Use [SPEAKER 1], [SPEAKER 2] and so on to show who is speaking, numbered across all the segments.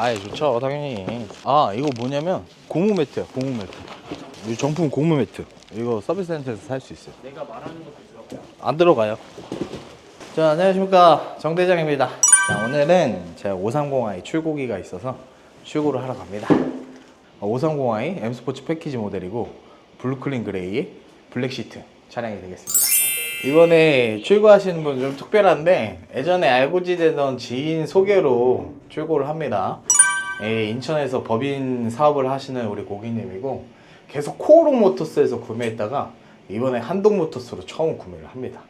[SPEAKER 1] 아 좋죠 당연히. 아 이거 뭐냐면 고무 매트야 고무 매트. 이 정품 고무 매트. 이거 서비스 센터에서 살 수 있어요.
[SPEAKER 2] 내가 말하는 것도 들어가.
[SPEAKER 1] 안 들어가요. 자 안녕하십니까. 정 대장입니다. 자 오늘은 제가 530i 출고기가 있어서 출고를 하러 갑니다. 530i M스포츠 패키지 모델이고 블루클린 그레이의 블랙 시트 차량이 되겠습니다. 이번에 출고하시는 분 좀 특별한데 예전에 알고 지내던 지인 소개로 출고를 합니다 예, 인천에서 법인 사업을 하시는 우리 고객님이고 계속 코오롱 모터스에서 구매했다가 이번에 한동 모터스로 처음 구매를 합니다.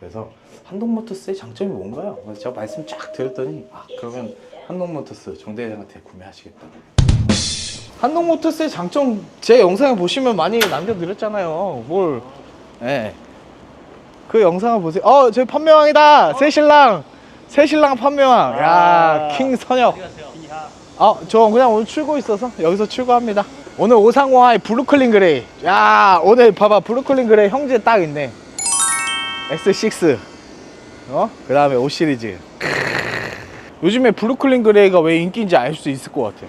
[SPEAKER 1] 그래서 한동 모터스의 장점이 뭔가요? 제가 말씀 쫙 드렸더니 아 그러면 한동 모터스 정대장한테 구매하시겠다. 한동 모터스의 장점 제 영상을 보시면 많이 남겨드렸잖아요. 뭘? 예. 그 영상을 보세요. 어, 저희 판매왕이다. 새 신랑. 새 신랑 판매왕. 야, 킹 선혁. 아, 저 그냥 오늘 출고 있어서 여기서 출고합니다. 오늘 530i 블루클린 그레이. 야, 오늘 봐봐. 블루클린 그레이 형제 딱 있네. X6. 어? 그 다음에 5 시리즈. 요즘에 블루클린 그레이가 왜 인기인지 알 수 있을 것 같아.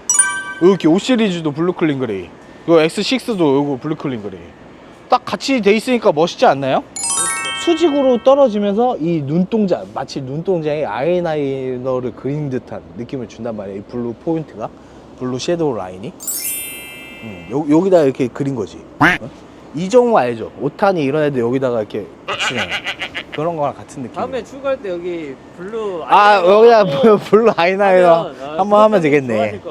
[SPEAKER 1] 이렇게 5 시리즈도 블루클린 그레이. 이거 X6도 이거 블루클린 그레이. 딱 같이 돼 있으니까 멋있지 않나요? 수직으로 떨어지면서 이 눈동자 마치 눈동자에 아이라이너를 그린 듯한 느낌을 준단 말이에요. 이 블루 포인트가 블루 섀도우 라인이 음, 요, 여기다 이렇게 그린 거지. 어? 이정우 알죠? 오탄이 이런 애들 여기다가 이렇게 붙이는 그런 거랑 같은 느낌.
[SPEAKER 2] 다음에 출고할 때 여기 블루
[SPEAKER 1] 아 여기다 블루- 아이라이너
[SPEAKER 2] 하면, 아,
[SPEAKER 1] 한번 하면 되겠네.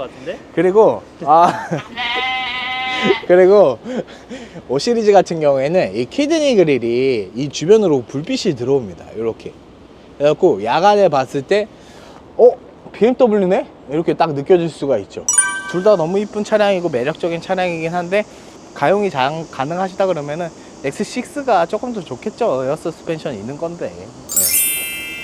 [SPEAKER 1] 그리고 아 그리고 5 시리즈 같은 경우에는 이 키드니 그릴이 이 주변으로 불빛이 들어옵니다. 이렇게. 그래갖고 야간에 봤을 때 어? BMW네? 이렇게 딱 느껴질 수가 있죠. 둘 다 너무 이쁜 차량이고 매력적인 차량이긴 한데 가용이 장, 가능하시다 그러면은 X6가 조금 더 좋겠죠. 에어 서스펜션 있는 건데.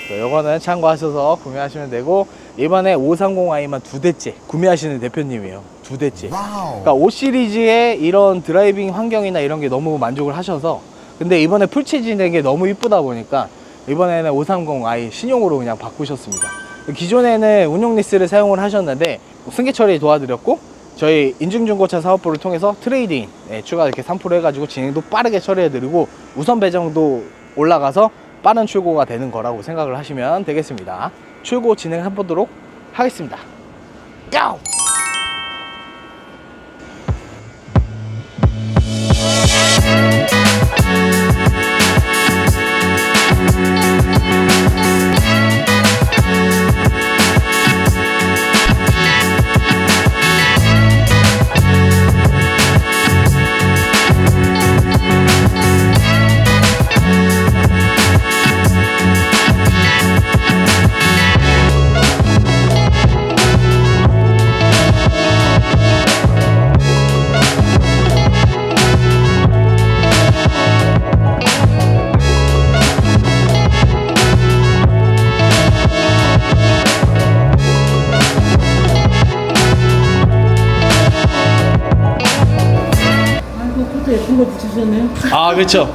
[SPEAKER 1] 네. 요거는 참고하셔서 구매하시면 되고 이번에 530i만 두 대째 구매하시는 대표님이에요. 두 대째. 그러니까 5 시리즈의 이런 드라이빙 환경이나 이런 게 너무 만족을 하셔서 근데 이번에 풀체진된 게 너무 이쁘다 보니까 이번에는 530i 신용으로 그냥 바꾸셨습니다. 기존에는 운용 리스를 사용을 하셨는데 승계 처리 도와드렸고 저희 인증중고차 사업부를 통해서 트레이딩 예, 추가 이렇게 3% 해가지고 진행도 빠르게 처리해드리고 우선 배정도 올라가서 빠른 출고가 되는 거라고 생각을 하시면 되겠습니다. 출고 진행해 보도록 하겠습니다. 고!
[SPEAKER 3] 거 붙이셨네요.
[SPEAKER 1] 아 그렇죠.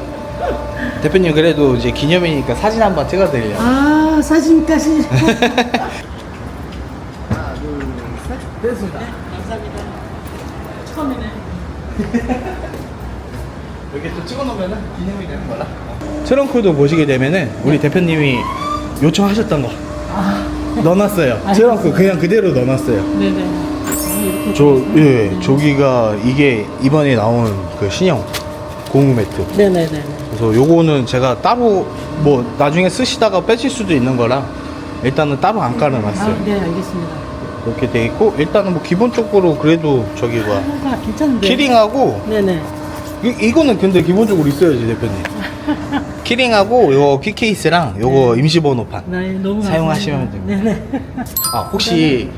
[SPEAKER 1] 대표님 그래도 이제 기념이니까 사진 한번 찍어드리려고.
[SPEAKER 3] 아 사진까지.
[SPEAKER 1] 됐습니다.
[SPEAKER 3] 감사합니다. 처음이네.
[SPEAKER 1] 이렇게 또 찍어놓으면 기념이 되는 거라. 트렁크도 보시게 되면은 우리 대표님이 요청하셨던 거 넣어놨어요. 트렁크 그냥 그대로 넣어놨어요.
[SPEAKER 3] 네네. 아, 이렇게.
[SPEAKER 1] 저 예, 조기가 이게 이번에 나온 그 신형 고무 매트.
[SPEAKER 3] 네네네.
[SPEAKER 1] 그래서 요거는 제가 따로 뭐 나중에 쓰시다가 빼실 수도 있는 거라 일단은 따로 안
[SPEAKER 3] 아,
[SPEAKER 1] 깔아놨어요.
[SPEAKER 3] 네 알겠습니다.
[SPEAKER 1] 이렇게 돼 있고 일단은 뭐 기본적으로 그래도 저기 뭐
[SPEAKER 3] 아 괜찮은데.
[SPEAKER 1] 키링하고
[SPEAKER 3] 네네.
[SPEAKER 1] 이, 이거는 근데 기본적으로 있어야지 대표님. 키링하고 요거 키케이스랑 요거 임시 번호판.
[SPEAKER 3] 네 너무
[SPEAKER 1] 사용하시면
[SPEAKER 3] 감사합니다. 네네.
[SPEAKER 1] 아 혹시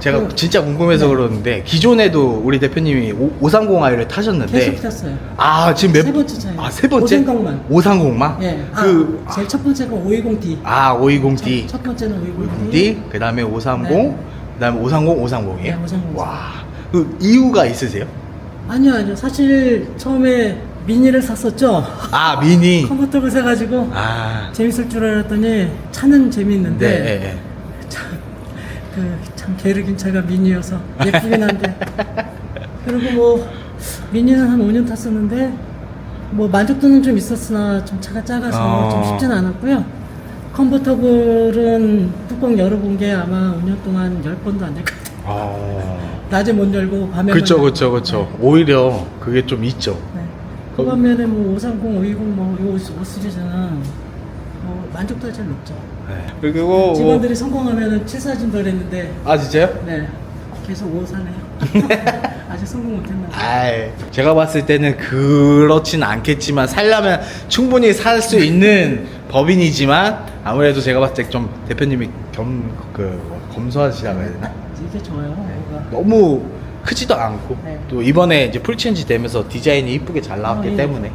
[SPEAKER 1] 제가 진짜 궁금해서 그러는데 기존에도 우리 대표님이 530i를 타셨는데
[SPEAKER 3] 계속 탔어요.
[SPEAKER 1] 아 지금 몇
[SPEAKER 3] 세 번째 차예요.
[SPEAKER 1] 아세 번째
[SPEAKER 3] 530만.
[SPEAKER 1] 530만
[SPEAKER 3] 예.
[SPEAKER 1] 그
[SPEAKER 3] 아, 제일 첫 번째가 520D.
[SPEAKER 1] 아 520D
[SPEAKER 3] 첫 번째는 520D.
[SPEAKER 1] D 그다음에 530
[SPEAKER 3] 네.
[SPEAKER 1] 그다음에 530 530이에요.
[SPEAKER 3] 네, 530.
[SPEAKER 1] 와 그 이유가 있으세요?
[SPEAKER 3] 아니요 아니요. 사실 처음에 미니를 샀었죠.
[SPEAKER 1] 아 미니
[SPEAKER 3] 컨버터블 사가지고
[SPEAKER 1] 아
[SPEAKER 3] 재밌을 줄 알았더니 차는 재밌는데
[SPEAKER 1] 네, 네, 네.
[SPEAKER 3] 그 참 게으르긴 차가 미니여서 예쁘긴 한데 그리고 뭐 미니는 한 5년 탔었는데 뭐 만족도는 좀 있었으나 좀 차가 작아서
[SPEAKER 1] 어.
[SPEAKER 3] 좀 쉽진 않았고요. 컨버터블은 뚜껑 열어본 게 아마 5년 동안 10번도 안 될 것 같아요.
[SPEAKER 1] 아.
[SPEAKER 3] 낮에 못 열고 밤에
[SPEAKER 1] 그쵸, 그쵸, 그쵸. 오히려 그게 좀 있죠.
[SPEAKER 3] 네. 그 반면에 뭐 530, 520, 뭐요 5시리즈는 뭐 만족도가 제일 높죠.
[SPEAKER 1] 네. 그리고
[SPEAKER 3] 직원들이 성공하면은 7사진 더 했는데
[SPEAKER 1] 아 진짜요?
[SPEAKER 3] 네 계속 5 사네요. 아직 성공 못했나 봐요.
[SPEAKER 1] 아이, 제가 봤을 때는 그렇진 않겠지만 살려면 충분히 살 수 있는 법인이지만 아무래도 제가 봤을 때 좀 대표님이 겸그 검소하시다고 해야 되나?
[SPEAKER 3] 이게 좋아요. 뭐가.
[SPEAKER 1] 너무 크지도 않고
[SPEAKER 3] 네.
[SPEAKER 1] 또 이번에 이제 풀체인지 되면서 디자인이 이쁘게 잘 나왔기
[SPEAKER 3] 아, 예.
[SPEAKER 1] 때문에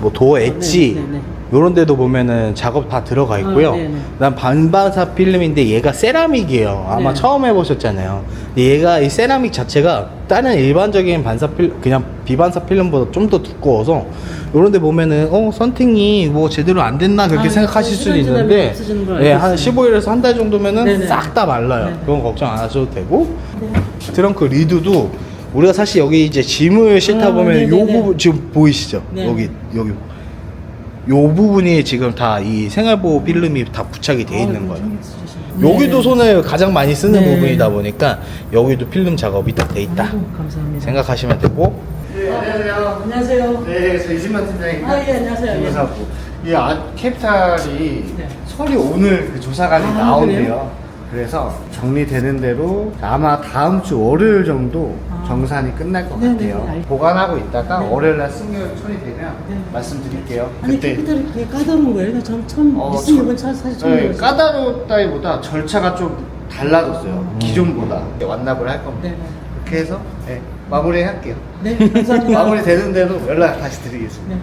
[SPEAKER 1] 뭐 도어 엣지
[SPEAKER 3] 네, 네, 네.
[SPEAKER 1] 요런 데도 보면은 작업 다 들어가 있고요.
[SPEAKER 3] 아, 네, 네.
[SPEAKER 1] 난 반바사 필름인데 얘가 세라믹이에요. 아마
[SPEAKER 3] 네.
[SPEAKER 1] 처음 해보셨잖아요. 얘가 이 세라믹 자체가 다른 일반적인 반사 필 그냥 비반사 필름보다 좀 더 두꺼워서 요런 데 보면은 어 선팅이 뭐 제대로 안 됐나 그렇게
[SPEAKER 3] 아,
[SPEAKER 1] 생각하실 수도 있는데 예, 한
[SPEAKER 3] 있어요.
[SPEAKER 1] 15일에서 한 달 정도면은
[SPEAKER 3] 네, 네.
[SPEAKER 1] 싹다 말라요.
[SPEAKER 3] 네, 네.
[SPEAKER 1] 그건 걱정 안 하셔도 되고
[SPEAKER 3] 네.
[SPEAKER 1] 트렁크 리드도 우리가 사실 여기 이제 짐을 싣다
[SPEAKER 3] 아,
[SPEAKER 1] 보면 요
[SPEAKER 3] 네네네.
[SPEAKER 1] 부분 지금 보이시죠?
[SPEAKER 3] 네.
[SPEAKER 1] 여기 여기 요 부분이 지금 다 이 생활보호 필름이 다 부착이 돼 있는
[SPEAKER 3] 아,
[SPEAKER 1] 거예요.
[SPEAKER 3] 신경 쓰시네.
[SPEAKER 1] 여기도
[SPEAKER 3] 네.
[SPEAKER 1] 손을 가장 많이 쓰는
[SPEAKER 3] 네.
[SPEAKER 1] 부분이다 보니까 여기도 필름 작업이 다돼 있다
[SPEAKER 3] 아이고, 감사합니다.
[SPEAKER 1] 생각하시면 되고
[SPEAKER 4] 네, 안녕하세요.
[SPEAKER 3] 안녕하세요.
[SPEAKER 4] 네, 저 이진만 팀장입니다.
[SPEAKER 3] 아, 예, 안녕하세요. 예.
[SPEAKER 4] 김사부. 이 아, 캡탈이
[SPEAKER 3] 네.
[SPEAKER 4] 설이 오늘 그 조사관이
[SPEAKER 3] 아,
[SPEAKER 4] 나온대요.
[SPEAKER 3] 그래요?
[SPEAKER 4] 그래서 정리되는 대로 아마 다음 주 월요일 정도
[SPEAKER 3] 아.
[SPEAKER 4] 정산이 끝날 것
[SPEAKER 3] 네네,
[SPEAKER 4] 같아요.
[SPEAKER 3] 알-
[SPEAKER 4] 보관하고 있다가
[SPEAKER 3] 네.
[SPEAKER 4] 월요일 날 승결 처리되면
[SPEAKER 3] 네.
[SPEAKER 4] 말씀드릴게요.
[SPEAKER 3] 아니 캐피탈이 그게 까다로운 거예요? 나 처음 처음
[SPEAKER 4] 어,
[SPEAKER 3] 리스
[SPEAKER 4] 저-
[SPEAKER 3] 차 사실 처음
[SPEAKER 4] 네. 까다롭다기보다 절차가 좀 달라졌어요. 기존보다 완납을 할 겁니다.
[SPEAKER 3] 네, 네.
[SPEAKER 4] 그렇게 해서 네, 마무리 할게요.
[SPEAKER 3] 네, 감사합니다.
[SPEAKER 4] 마무리 되는 대로 연락 다시 드리겠습니다.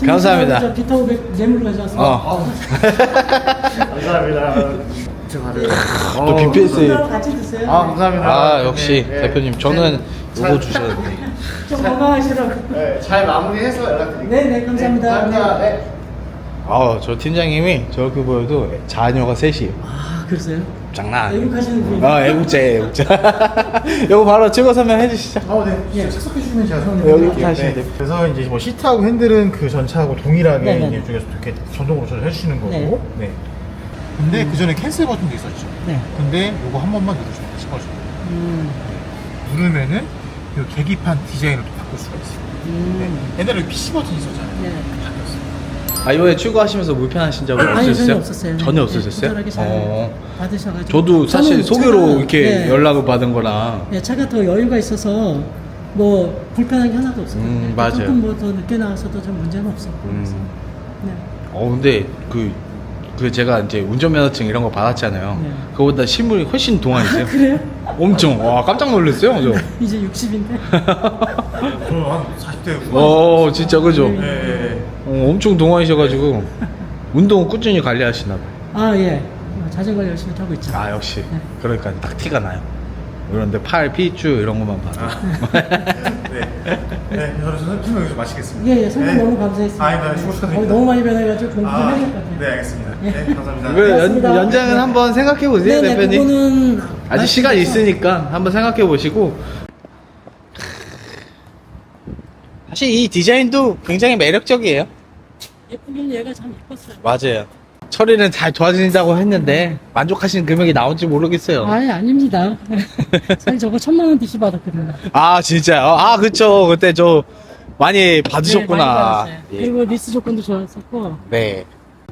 [SPEAKER 3] 네.
[SPEAKER 1] 감사합니다.
[SPEAKER 3] 저 비타 500 뇌물 가져왔습니다.
[SPEAKER 1] 어.
[SPEAKER 4] 감사합니다. 저 가려요.
[SPEAKER 1] 또 BPS
[SPEAKER 3] 손님하고 같이 드세요.
[SPEAKER 4] 아 감사합니다.
[SPEAKER 1] 아 역시
[SPEAKER 4] 네, 네.
[SPEAKER 1] 대표님 저는
[SPEAKER 4] 잘-
[SPEAKER 1] 요거 주셔야
[SPEAKER 3] 돼좀 건강하시라고.
[SPEAKER 4] 네, 잘 마무리해서 연락드릴게요.
[SPEAKER 3] 네, 네, 감사합니다.
[SPEAKER 4] 감사합니다. 네.
[SPEAKER 1] 아저 팀장님이 저렇게 보여도 자녀가 셋이에요
[SPEAKER 3] 아, 그러세요?
[SPEAKER 1] 장난 아니에요
[SPEAKER 3] 애국하시는 분이.
[SPEAKER 1] 아 애국자 애국자 요거 바로 찍어 설명해 주시죠
[SPEAKER 4] 어, 네.
[SPEAKER 3] 예.
[SPEAKER 4] 착석해 주시면 제가
[SPEAKER 1] 여기
[SPEAKER 4] 설명드릴게요.
[SPEAKER 1] 하시면 돼요.
[SPEAKER 5] 그래서 이제 뭐 시트하고 핸들은 그 전차하고 동일하게
[SPEAKER 3] 네네.
[SPEAKER 5] 이제 이쪽에서 이렇게 전동으로 조절해 주시는 거고.
[SPEAKER 3] 네.
[SPEAKER 5] 네. 근데 그 전에 캔슬 버튼도 있었죠.
[SPEAKER 3] 네.
[SPEAKER 5] 근데 요거 한 번만 누르시면 싶어져요.
[SPEAKER 3] 음.
[SPEAKER 5] 누르면은 요 계기판 디자인을 또 바꿀 수가 있어요.
[SPEAKER 3] 음.
[SPEAKER 5] 네. 옛날에 PC 버튼 있었잖아요.
[SPEAKER 3] 네.
[SPEAKER 1] 아 이번에 출고하시면서 불편하신 적은
[SPEAKER 3] 아니
[SPEAKER 1] 없으셨어요?
[SPEAKER 3] 전혀 없었어요.
[SPEAKER 1] 전혀
[SPEAKER 3] 네,
[SPEAKER 1] 없으셨어요?
[SPEAKER 3] 친절하게 잘
[SPEAKER 1] 어.
[SPEAKER 3] 받으셔가지고.
[SPEAKER 1] 저도 사실
[SPEAKER 3] 저는
[SPEAKER 1] 소개로
[SPEAKER 3] 차가-
[SPEAKER 1] 이렇게
[SPEAKER 3] 네.
[SPEAKER 1] 연락을 받은 거라
[SPEAKER 3] 네, 차가 더 여유가 있어서 뭐 불편한 게 하나도 없어요.
[SPEAKER 1] 음, 맞아요.
[SPEAKER 3] 조금 뭐 더 늦게 나와서도 좀 문제는 없었고. 그래서.
[SPEAKER 1] 음.
[SPEAKER 3] 네.
[SPEAKER 1] 어 근데 그, 그 제가 이제 운전면허증 이런 거 받았잖아요
[SPEAKER 3] 네.
[SPEAKER 1] 그거보다 실물이 훨씬 동안이세요
[SPEAKER 3] 그래요?
[SPEAKER 1] 엄청 와 깜짝 놀랐어요 저
[SPEAKER 3] 이제 60인데.
[SPEAKER 5] 저는 한 40대 후반.
[SPEAKER 1] 어 진짜 그죠
[SPEAKER 5] 네, 네, 네.
[SPEAKER 1] 어, 엄청 동안이셔가지고 운동 꾸준히 관리하시나 봐요
[SPEAKER 3] 아 예. 어, 자전거 열심히 타고 있죠.
[SPEAKER 1] 아 역시
[SPEAKER 3] 네.
[SPEAKER 1] 그러니까 딱 티가 나요 그런데 팔, 피쭈 이런 것만 봐도
[SPEAKER 5] 네. 네, 저는 설명 여기서 마치겠습니다.
[SPEAKER 3] 예, 예, 설명
[SPEAKER 5] 네.
[SPEAKER 3] 너무 감사했습니다.
[SPEAKER 5] 아니다, 수고
[SPEAKER 3] 어,
[SPEAKER 5] 축하드립니다.
[SPEAKER 3] 너무 많이 변해가지고 공부 좀
[SPEAKER 5] 아,
[SPEAKER 3] 해야 될 것 같아요.
[SPEAKER 5] 네, 알겠습니다.
[SPEAKER 3] 예.
[SPEAKER 5] 네, 감사합니다.
[SPEAKER 1] 이거 연,
[SPEAKER 3] 고맙습니다.
[SPEAKER 1] 연장은
[SPEAKER 3] 네.
[SPEAKER 1] 한번 생각해 보세요
[SPEAKER 3] 네네,
[SPEAKER 1] 대표님
[SPEAKER 3] 그거는
[SPEAKER 1] 아직 시간
[SPEAKER 3] 말씀드려서
[SPEAKER 1] 있으니까 한번 생각해 보시고 사실 이 디자인도 굉장히 매력적이에요
[SPEAKER 3] 예쁘긴 얘가 참 예뻤어요.
[SPEAKER 1] 맞아요 처리는 잘 도와준다고 했는데 만족하시는 금액이 나온지 모르겠어요
[SPEAKER 3] 아예 아닙니다. 사실 저거 천만 원 DC 받았거든요.
[SPEAKER 1] 아 진짜요? 아 그쵸 그때 저 많이
[SPEAKER 3] 네, 많이
[SPEAKER 1] 받으셨구나
[SPEAKER 3] 받았어요.
[SPEAKER 1] 예.
[SPEAKER 3] 그리고 리스 조건도 좋았었고.
[SPEAKER 1] 네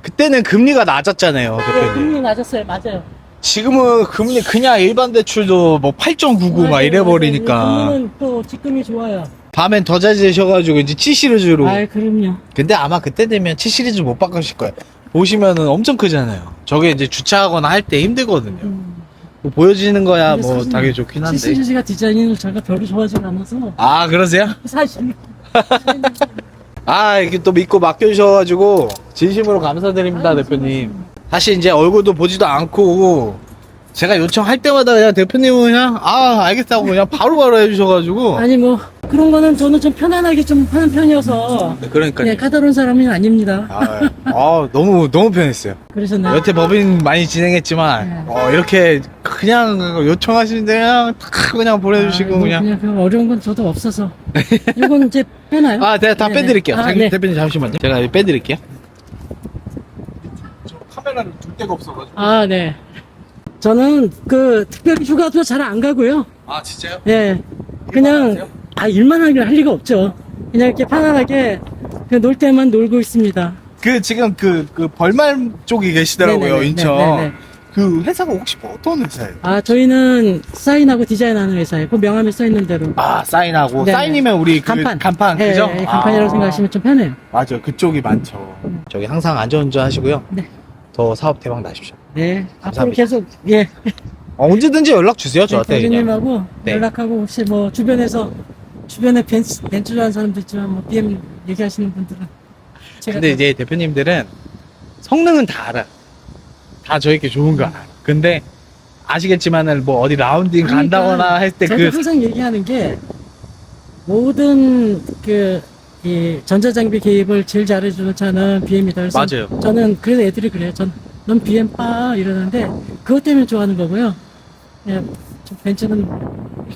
[SPEAKER 1] 그때는 금리가 낮았잖아요
[SPEAKER 3] 네, 금리 낮았어요. 맞아요.
[SPEAKER 1] 지금은 금리 그냥 일반 대출도 뭐 8.99 막
[SPEAKER 3] 맞아요,
[SPEAKER 1] 이래
[SPEAKER 3] 맞아요.
[SPEAKER 1] 버리니까
[SPEAKER 3] 금리는 또 직금이 좋아요.
[SPEAKER 1] 밤엔 더 잦으셔가지고 이제 7 시리즈로
[SPEAKER 3] 아, 그럼요.
[SPEAKER 1] 근데 아마 그때 되면 7 시리즈 못 바꾸실 거예요 보시면은 엄청 크잖아요. 저게 이제 주차하거나 할 때 힘들거든요.
[SPEAKER 3] 음.
[SPEAKER 1] 뭐 보여지는 거야
[SPEAKER 3] 근데
[SPEAKER 1] 뭐
[SPEAKER 3] 사실
[SPEAKER 1] 당연히 좋긴 한데.
[SPEAKER 3] 시리즈가 디자인을 제가 별로 좋아하지 않아서.
[SPEAKER 1] 아 그러세요?
[SPEAKER 3] 사실.
[SPEAKER 1] 아 이렇게 또 믿고 맡겨주셔가지고 진심으로 감사드립니다 대표님. 사실 이제 얼굴도 보지도 않고 제가 요청할 때마다 그냥 대표님은 그냥 아 알겠다고 그냥 바로바로 해주셔가지고
[SPEAKER 3] 아니 뭐 그런 거는 저는 좀 편안하게 좀 하는 편이어서
[SPEAKER 1] 그러니까요.
[SPEAKER 3] 예, 까다로운 사람이 아닙니다.
[SPEAKER 1] 아, 아, 너무 너무 편했어요.
[SPEAKER 3] 그러셨나요?
[SPEAKER 1] 여태 법인 많이 진행했지만
[SPEAKER 3] 네.
[SPEAKER 1] 어, 이렇게 그냥 요청하시는데 그냥 탁 그냥 보내주시고
[SPEAKER 3] 아, 뭐
[SPEAKER 1] 그냥.
[SPEAKER 3] 그 어려운 건 저도 없어서. 이건 이제 빼나요?
[SPEAKER 1] 아, 제가 다
[SPEAKER 3] 네네.
[SPEAKER 1] 빼드릴게요.
[SPEAKER 3] 아,
[SPEAKER 1] 장-
[SPEAKER 3] 네.
[SPEAKER 1] 대표님 잠시만요. 제가 빼드릴게요.
[SPEAKER 5] 저 카메라를 둘 데가 없어가지고.
[SPEAKER 3] 아, 네. 저는 그 특별히 휴가도 잘 안 가고요.
[SPEAKER 1] 아 진짜요?
[SPEAKER 3] 예. 그냥 아 일만 하길 할 리가 없죠. 그냥 이렇게 편안하게 그놀 때만 놀고 있습니다.
[SPEAKER 1] 그 지금 그, 그 벌말 쪽이 계시더라고요
[SPEAKER 3] 네네네.
[SPEAKER 1] 인천.
[SPEAKER 3] 네네네.
[SPEAKER 1] 그 회사가 혹시 어떤 회사예요?
[SPEAKER 3] 아 저희는 사인하고 디자인하는 회사예요. 그 명함에 써 있는 대로.
[SPEAKER 1] 아 사인하고
[SPEAKER 3] 네네.
[SPEAKER 1] 사인이면 우리 그
[SPEAKER 3] 간판.
[SPEAKER 1] 간판
[SPEAKER 3] 예,
[SPEAKER 1] 그죠?
[SPEAKER 3] 예, 간판이라고
[SPEAKER 1] 아,
[SPEAKER 3] 생각하시면 좀 편해요.
[SPEAKER 1] 맞아 그쪽이 많죠. 저기 항상 안전운전 하시고요.
[SPEAKER 3] 네.
[SPEAKER 1] 더 사업 대박 나십시오.
[SPEAKER 3] 네. 앞으로
[SPEAKER 1] 감사합니다.
[SPEAKER 3] 계속 예.
[SPEAKER 1] 어, 언제든지 연락 주세요 저한테 그냥.
[SPEAKER 3] 대표님하고
[SPEAKER 1] 네.
[SPEAKER 3] 연락하고 혹시 뭐 주변에서 주변에 벤츠 벤츠 좋아하는 사람도 있지만 뭐 BM 얘기하시는 분들은 제가
[SPEAKER 1] 근데 이제 대표님들은 성능은 다 알아. 다 저에게 좋은 거 알아. 근데 아시겠지만은 뭐 어디 라운딩
[SPEAKER 3] 그러니까
[SPEAKER 1] 간다거나 할때
[SPEAKER 3] 제가
[SPEAKER 1] 그
[SPEAKER 3] 항상 얘기하는 게 모든 그 이 전자장비 개입을 제일 잘해주는 차는 BM이다. 그래서
[SPEAKER 1] 맞아요.
[SPEAKER 3] 저는 그래서 애들이 그래요. 전, 넌 BM 빠 이러는데 그것 때문에 좋아하는 거고요. 예, 저 벤츠는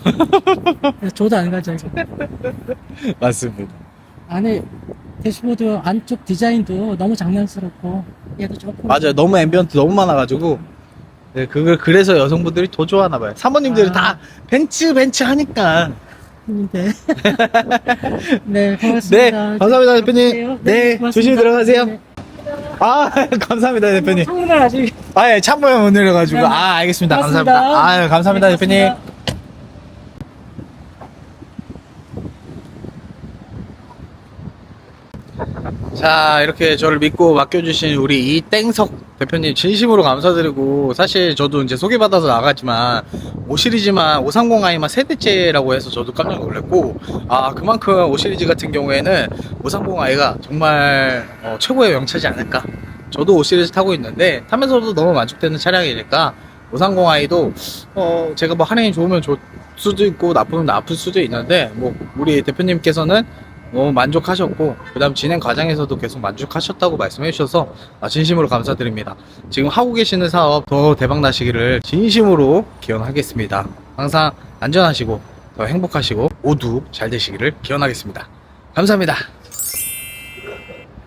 [SPEAKER 3] 예, 줘도 안 가죠. 이거.
[SPEAKER 1] 맞습니다.
[SPEAKER 3] 안에 대시보드 안쪽 디자인도 너무 장난스럽고 얘도 좋고.
[SPEAKER 1] 맞아요. 너무 앰비언트 너무 많아가지고 네, 그걸 그래서 여성분들이 더 좋아하나 봐요. 사모님들이
[SPEAKER 3] 아.
[SPEAKER 1] 다 벤츠 벤츠 하니까.
[SPEAKER 3] 네. 네,
[SPEAKER 1] 네,
[SPEAKER 3] 고맙습니다.
[SPEAKER 1] 감사합니다 대표님. 네,
[SPEAKER 3] 고맙습니다.
[SPEAKER 1] 조심히 들어가세요.
[SPEAKER 3] 네.
[SPEAKER 1] 아 감사합니다 대표님.
[SPEAKER 3] 창문을 아직
[SPEAKER 1] 아 예, 못 내려가지고.
[SPEAKER 3] 네, 네.
[SPEAKER 1] 아 알겠습니다.
[SPEAKER 3] 고맙습니다.
[SPEAKER 1] 감사합니다. 아 감사합니다
[SPEAKER 3] 네,
[SPEAKER 1] 대표님.
[SPEAKER 3] 고맙습니다.
[SPEAKER 1] 자 이렇게 저를 믿고 맡겨주신 우리 이땡석 대표님 진심으로 감사드리고 사실 저도 이제 소개받아서 나갔지만 5시리즈만 530i만 세대째라고 해서 저도 깜짝 놀랐고 아 그만큼 5시리즈 같은 경우에는 530i가 정말 어, 최고의 명차지 않을까. 저도 5시리즈 타고 있는데 타면서도 너무 만족되는 차량이니까 530i도 어 제가 뭐 할인이 좋으면 좋을 수도 있고 나쁘면 나쁠 수도 있는데 뭐 우리 대표님께서는 너무 만족하셨고 그다음 진행 과정에서도 계속 만족하셨다고 말씀해 주셔서 아, 진심으로 감사드립니다. 지금 하고 계시는 사업 더 대박 나시기를 진심으로 기원하겠습니다. 항상 안전하시고 더 행복하시고 모두 잘 되시기를 기원하겠습니다. 감사합니다.